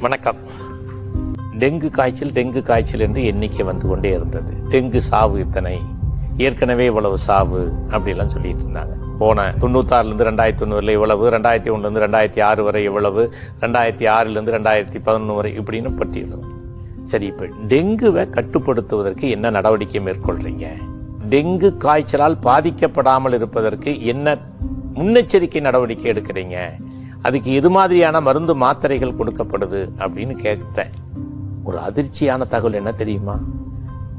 வணக்கம். டெங்கு காய்ச்சல் டெங்கு காய்ச்சல் என்று எண்ணிக்கை வந்து கொண்டே இருந்தது. டெங்கு சாவு இத்தனை. ஏற்கனவே இவ்வளவு சாவு அப்படிலாம் சொல்லிட்டு இருந்தாங்க. போன தொண்ணூத்தாறுலேருந்து ரெண்டாயிரத்தி ஒன்றுல இவ்வளவு ரெண்டாயிரத்தி ஒன்றுலேருந்து ரெண்டாயிரத்தி ஆறு வரை இவ்வளவு ரெண்டாயிரத்தி ஆறுலேருந்து ரெண்டாயிரத்தி பதினொன்று வரை இப்படின்னு பட்டியலும். சரி இப்போ டெங்குவை கட்டுப்படுத்துவதற்கு என்ன நடவடிக்கை மேற்கொள்றீங்க? டெங்கு காய்ச்சலால் பாதிக்கப்படாமல் இருப்பதற்கு என்ன முன்னெச்சரிக்கை நடவடிக்கை எடுக்கிறீங்க? அதுக்கு எது மாதிரியான மருந்து மாத்திரைகள் கொடுக்கப்படுது அப்படின்னு கேட்டேன். ஒரு அதிர்ச்சியான தகவல் என்ன தெரியுமா?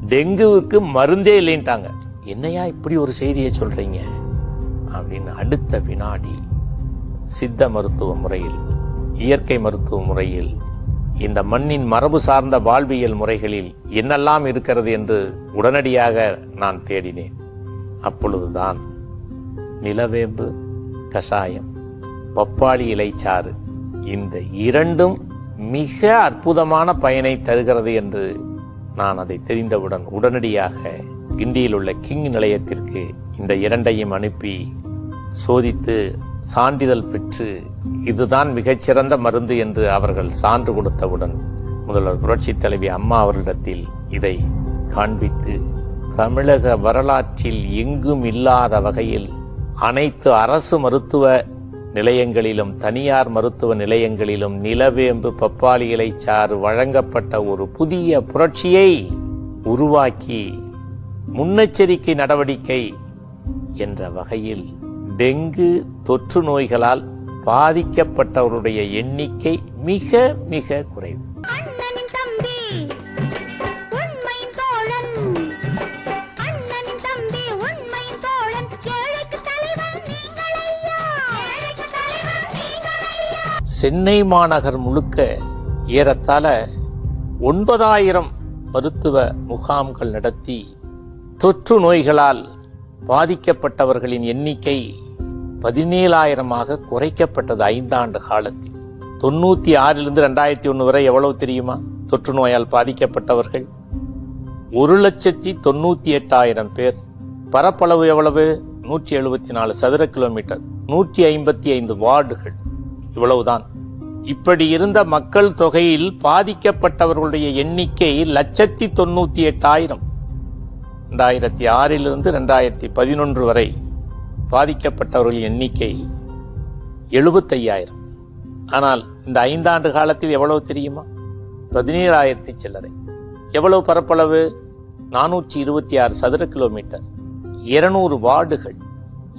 டெங்குவுக்கு மருந்தே இல்லைன்ட்டாங்க. என்னையா இப்படி ஒரு செய்தியை சொல்றீங்க? அப்படின்னு அடுத்த வினாடி சித்த மருத்துவ முறையில் இயற்கை மருத்துவ முறையில் இந்த மண்ணின் மரபு சார்ந்த வாழ்வியல் முறைகளில் என்னெல்லாம் இருக்கிறது என்று உடனடியாக நான் தேடினேன். அப்பொழுதுதான் நிலவேம்பு கஷாயம் பப்பாளி இலைச்சாறு இந்த இரண்டும் மிக அற்புதமான பயனை தருகிறது என்று நான் அதை தெரிந்தவுடன் உடனடியாக கிண்டியில் உள்ள கிங் நிலையத்திற்கு இந்த இரண்டையும் அனுப்பி சோதித்து சான்றிதழ் பெற்று இதுதான் மிகச்சிறந்த மருந்து என்று அவர்கள் சான்று கொடுத்தவுடன் முதல்வர் புரட்சித் தலைவி அம்மா அவர்களிடத்தில் இதை காண்பித்து தமிழக வரலாற்றில் எங்கும் இல்லாத வகையில் அனைத்து அரசு மருத்துவ நிலையங்களிலும் தனியார் மருத்துவ நிலையங்களிலும் நிலவேம்பு பப்பாளி சாறு வழங்கப்பட்ட ஒரு புதிய புரட்சியை உருவாக்கி முன்னெச்சரிக்கை நடவடிக்கை என்ற வகையில் டெங்கு தொற்று நோய்களால் பாதிக்கப்பட்டவருடைய எண்ணிக்கை மிக மிக குறைவு. சென்னை மாநகர் முழுக்க ஏறத்தாழ ஒன்பதாயிரம் மருத்துவ முகாம்கள் நடத்தி தொற்று நோய்களால் பாதிக்கப்பட்டவர்களின் எண்ணிக்கை பதினேழாயிரமாக குறைக்கப்பட்டது ஐந்தாண்டு காலத்தில். தொண்ணூத்தி ஆறிலிருந்து ரெண்டாயிரத்தி ஒன்று வரை எவ்வளவு தெரியுமா? தொற்று நோயால் பாதிக்கப்பட்டவர்கள். ஒரு லட்சத்தி தொண்ணூத்தி எட்டாயிரம் பேர். பரப்பளவு எவ்வளவு? நூற்றி எழுபத்தி நாலு சதுர கிலோமீட்டர். நூற்றி ஐம்பத்தி ஐந்து வார்டுகள். இவ்வளவுதான். இப்படி இருந்த மக்கள் தொகையில் பாதிக்கப்பட்டவர்களுடைய எண்ணிக்கை லட்சத்தி தொண்ணூத்தி எட்டாயிரம் ரெண்டாயிரத்தி ஆறிலிருந்து ரெண்டாயிரத்தி பதினொன்று வரை பாதிக்கப்பட்டவர்கள் எண்ணிக்கை எழுபத்தையாயிரம். ஆனால் இந்த ஐந்தாண்டு காலத்தில் எவ்வளவு தெரியுமா? பதினேழாயிரத்தி சில்லறை. எவ்வளவு பரப்பளவு? நானூற்றி இருபத்தி ஆறு சதுர கிலோமீட்டர். இருநூறு வார்டுகள்.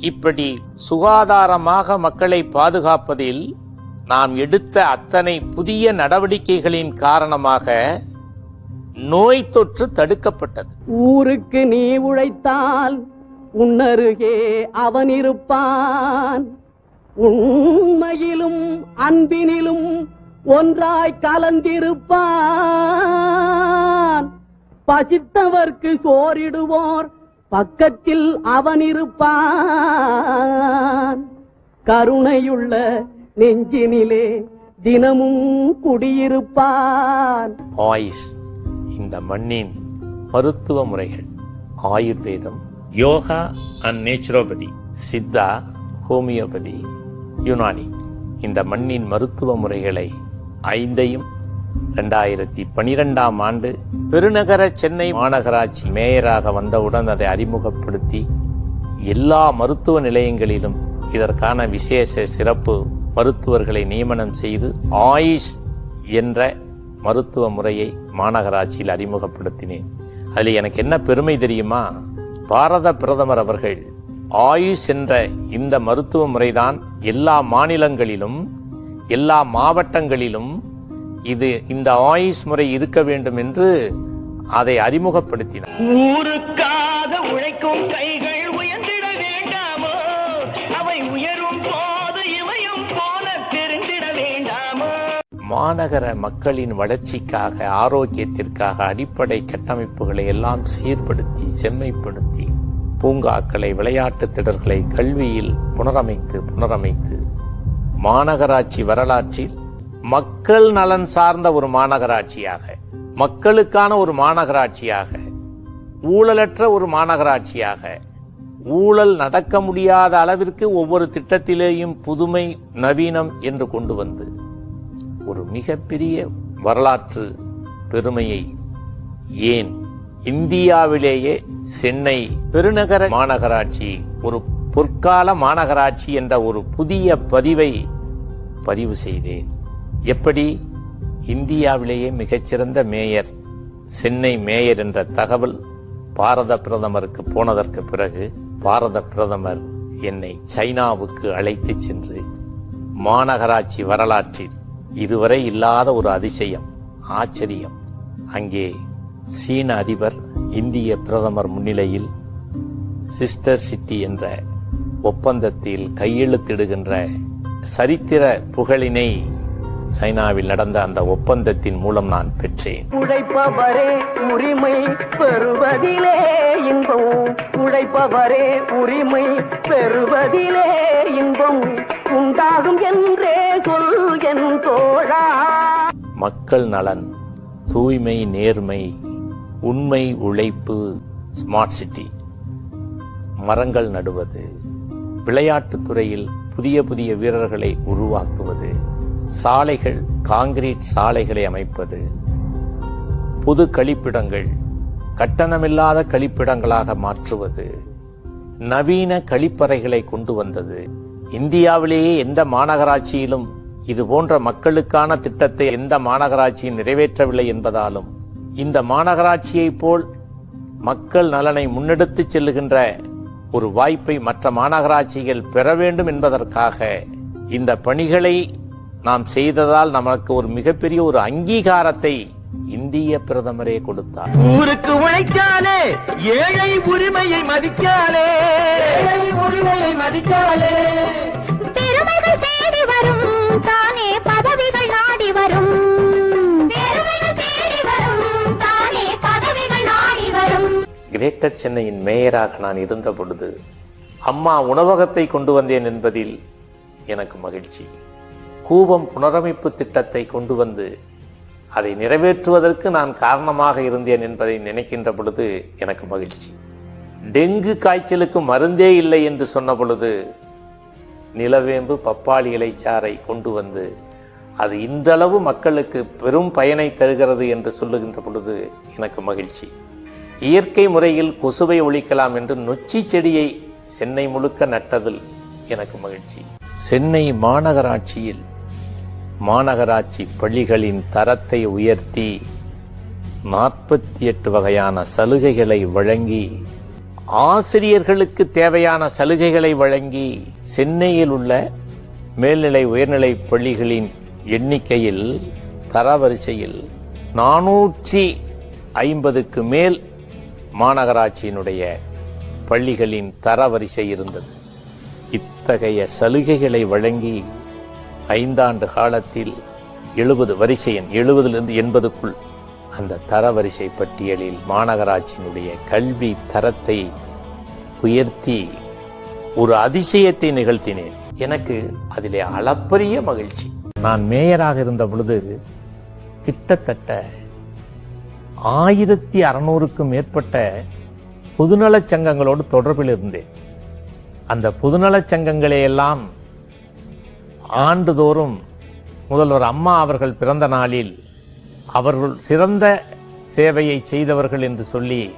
இப்படி சுகாதாரமாக மக்களை பாதுகாப்பதில் நாம் எடுத்த அத்தனை புதிய நடவடிக்கைகளின் காரணமாக நோய் தொற்று தடுக்கப்பட்டது. ஊருக்கு நீ உழைத்தால் உன்னருகே அவன் இருப்பான். உண்மையிலும் அன்பினிலும் ஒன்றாய் கலந்திருப்பான். பசித்தவர்க்கு சோரிடுவோர் பக்கத்தில் அவன் இருப்பான். கருணையுள்ள நெஞ்சினிலே தினமும் குடியிருப்பான். ஆயுஷ் இந்த மண்ணின் மருத்துவ முறைகள் ஆயுர்வேதம் yoga and naturopathy Siddha homeopathy Unani இந்த மண்ணின் மருத்துவ முறைகளை ஐந்தையும் ரெண்டாயிரத்தி பனிரெண்டாம் ஆண்டு பெருநகர சென்னை மாநகராட்சி மேயராக வந்தவுடன் அதை அறிமுகப்படுத்தி எல்லா மருத்துவ நிலையங்களிலும் இதற்கான விசேஷ சிறப்பு மருத்துவர்களை நியமனம் செய்து ஆயுஷ் என்ற மருத்துவ முறையை மாநகராட்சியில் அறிமுகப்படுத்தினேன். அதில் எனக்கு என்ன பெருமை தெரியுமா? பாரத பிரதமர் அவர்கள் ஆயுஷ் என்ற இந்த மருத்துவ முறைதான் எல்லா மாநிலங்களிலும் எல்லா மாவட்டங்களிலும் இது இந்த ஆயுஷ் முறை இருக்க வேண்டும் என்று அதை அறிமுகப்படுத்தினார். ஊருக்காக உழைக்கும் கைகள் உயர்ந்திட வேண்டாமோ? அவை உயரும் போது இமயம் போல தெரிந்திட வேண்டாமோ? மாநகர மக்களின் வளர்ச்சிக்காக ஆரோக்கியத்திற்காக அடிப்படை கட்டமைப்புகளை எல்லாம் சீர்படுத்தி செம்மைப்படுத்தி பூங்காக்களை விளையாட்டு திடல்களை கல்வியில் புனரமைத்து புனரமைத்து மாநகராட்சி வரலாற்றில் மக்கள் நலன் சார்ந்த ஒரு மாநகராட்சியாக மக்களுக்கான ஒரு மாநகராட்சியாக ஊழலற்ற ஒரு மாநகராட்சியாக ஊழல் நடக்க முடியாத அளவிற்கு ஒவ்வொரு திட்டத்திலேயும் புதுமை நவீனம் என்று கொண்டு வந்து ஒரு மிகப்பெரிய வரலாற்று பெருமையை ஏன் இந்தியாவிலேயே சென்னை பெருநகர மாநகராட்சி ஒரு பொற்கால மாநகராட்சி என்ற ஒரு புதிய பதிவை பதிவு செய்தேன். எப்படி இந்தியாவிலேயே மிகச்சிறந்த மேயர் சென்னை மேயர் என்ற தகவல் பாரத பிரதமருக்கு போனதற்கு பிறகு பாரத பிரதமர் என்னை சைனாவுக்கு அழைத்து சென்று மாநகராட்சி வரலாற்றில் இதுவரை இல்லாத ஒரு அதிசயம் ஆச்சரியம். அங்கே சீன அதிபர் இந்திய பிரதமர் முன்னிலையில் சிஸ்டர் சிட்டி என்ற ஒப்பந்தத்தில் கையெழுத்திடுகின்ற சரித்திர புகழினை சைனாவில் நடந்த அந்த ஒப்பந்தத்தின் மூலம் நான் பெற்றேன். உழைப்பவரே உரிமை பெறுவதிலே இன்பம். உழைப்பவரே உரிமை பெறுவதிலே இன்பம். உண்டாகும் என்றே சொல் என் தோழா. மக்கள் நலன் தூய்மை நேர்மை உண்மை உழைப்பு ஸ்மார்ட் சிட்டி. மரங்கள் நடுவது விளையாட்டுத் துறையில் புதிய புதிய வீரர்களை உருவாக்குவது. சாலைகள் காங்கிரீட் சாலைகளை அமைப்பது புது கழிப்பிடங்கள் கட்டணமில்லாத கழிப்பிடங்களாக மாற்றுவது நவீன கழிப்பறைகளை கொண்டு வந்தது. இந்தியாவிலேயே எந்த மாநகராட்சியிலும் இது போன்ற மக்களுக்கான திட்டத்தை எந்த மாநகராட்சியும் நிறைவேற்றவில்லை என்பதாலும் இந்த மாநகராட்சியைப் போல் மக்கள் நலனை முன்னெடுத்துச் செல்லுகின்ற ஒரு வாய்ப்பை மற்ற மாநகராட்சிகள் பெற வேண்டும் என்பதற்காக இந்த பணிகளை நாம் செய்ததால் நமக்கு ஒரு மிகப்பெரிய ஒரு அங்கீகாரத்தை இந்திய பிரதமரே கொடுத்தார். ஊருக்கு உழைச்சாலே ஏழை உரிமையை மதிக்காலே ஏழை உரிமையை மதிக்காலே பெருமைகள் தேடி வரும் தானே பதவிகள் நாடி வரும். பெருமைகள் தேடி வரும் தானே பதவிகள் நாடி வரும். கிரேட்டர் சென்னையின் மேயராக நான் இருந்த பொழுது அம்மா உணவகத்தை கொண்டு வந்தேன் என்பதில் எனக்கு மகிழ்ச்சி. கூபம் புனரமைப்பு திட்டத்தை கொண்டு வந்து அதை நிறைவேற்றுவதற்கு நான் காரணமாக இருந்தேன் என்பதை நினைக்கின்ற பொழுது எனக்கு மகிழ்ச்சி. டெங்கு காய்ச்சலுக்கு மருந்தே இல்லை என்று சொன்ன பொழுது நிலவேம்பு பப்பாளி இலைச்சாறை கொண்டு வந்து அது இந்தளவு மக்களுக்கு பெரும் பயனை தருகிறது என்று சொல்லுகின்ற பொழுது எனக்கு மகிழ்ச்சி. இயற்கை முறையில் கொசுவை ஒழிக்கலாம் என்று நொச்சி செடியை சென்னை முழுக்க நட்டதில் எனக்கு மகிழ்ச்சி. சென்னை மாநகராட்சியில் மாநகராட்சி பள்ளிகளின் தரத்தை உயர்த்தி நாற்பத்தி எட்டு வகையான சலுகைகளை வழங்கி ஆசிரியர்களுக்கு தேவையான சலுகைகளை வழங்கி சென்னையில் உள்ள மேல்நிலை உயர்நிலை பள்ளிகளின் எண்ணிக்கையில் தரவரிசையில் நானூற்றி ஐம்பதுக்கு மேல் மாநகராட்சியினுடைய பள்ளிகளின் தரவரிசை இருந்தது. இத்தகைய சலுகைகளை வழங்கி ஐந்தாண்டு காலத்தில் எழுபது வரிசை எண் எழுபதிலிருந்து எண்பதுக்குள் அந்த தரவரிசை பட்டியலில் மாநகராட்சியினுடைய கல்வி தரத்தை உயர்த்தி ஒரு அதிசயத்தை நிகழ்த்தினேன். எனக்கு அதிலே அளப்பரிய மகிழ்ச்சி. நான் மேயராக இருந்த பொழுது கிட்டத்தட்ட ஆயிரத்தி அறுநூறுக்கும் மேற்பட்ட பொதுநலச் சங்கங்களோடு தொடர்பில் இருந்தேன். அந்த பொதுநலச் சங்கங்களை எல்லாம் ஆண்டுதோறும் முதல்வர் அம்மா அவர்கள் பிறந்த நாளில் அவர்கள் சிறந்த சேவையை செய்தவர்கள் என்று சொல்லி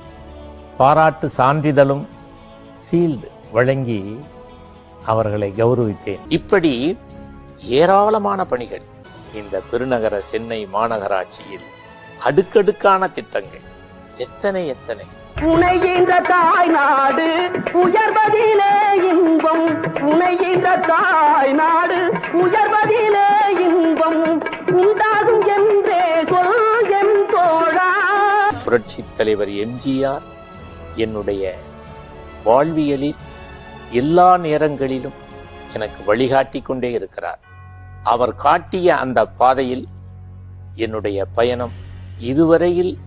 பாராட்டு சான்றிதழும் சீல்டு வழங்கி அவர்களை கௌரவித்தேன். இப்படி ஏராளமான பணிகள் இந்த பெருநகர சென்னை மாநகராட்சியில் அடுக்கடுக்கான திட்டங்கள். எத்தனை எத்தனை? உனைகின்ற தாய் நாடு உயர்வதிலே இன்பம். உனைகின்ற தாய் நாடு உயர்வதிலே இன்பம். உண்டாகும் என்றே சொல் என் தோழா. புரட்சி தலைவர் எம்ஜிஆர் என்னுடைய வாழ்வியலில் எல்லா நேரங்களிலும் எனக்கு வழிகாட்டி கொண்டே இருக்கிறார். அவர் காட்டிய அந்த பாதையில் என்னுடைய பயணம் இதுவரையில்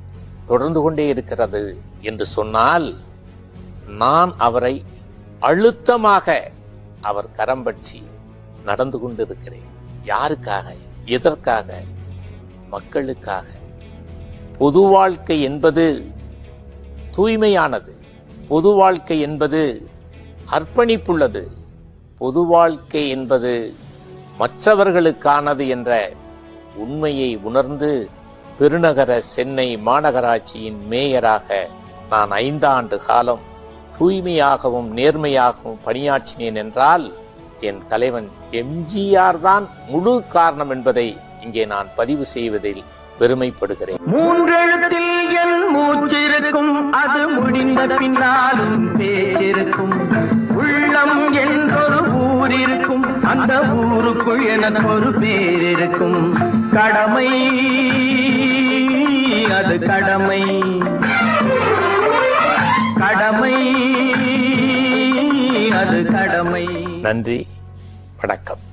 தொடர்ந்து கொண்டே இருக்கிறது என்று சொன்னால் நான் அவரை அழுத்தமாக அவர் கரம் பற்றி நடந்து கொண்டிருக்கிறேன். யாருக்காக? எதற்காக? மக்களுக்காக. பொது வாழ்க்கை என்பது தூய்மையானது. பொது வாழ்க்கை என்பது அர்ப்பணிப்புள்ளது. பொது வாழ்க்கை என்பது மற்றவர்களுக்கானது என்ற உண்மையை உணர்ந்து பெருநகர சென்னை மாநகராட்சியின் மேயராக நான் ஐந்தாண்டு காலம் தூய்மையாகவும் நேர்மையாகவும் பணியாற்றினேன் என்றால் என் தலைவன் எம்ஜிஆர் தான் முழு காரணம் என்பதை இங்கே நான் பதிவு செய்வதில் பெருமைப்படுகிறேன். மூன்றெழுத்தில் என் மூச்சிருக்கும் அது முடிந்த பின்னாலும் பேச்சிருக்கும். உள்ளம் என்றொரு ஊர் இருக்கும் அந்த ஊருக்குள் எனக்கு ஒரு பேர் இருக்கும். கடமை அது கடமை. கடமை. அது கடமை. நன்றி. வணக்கம்.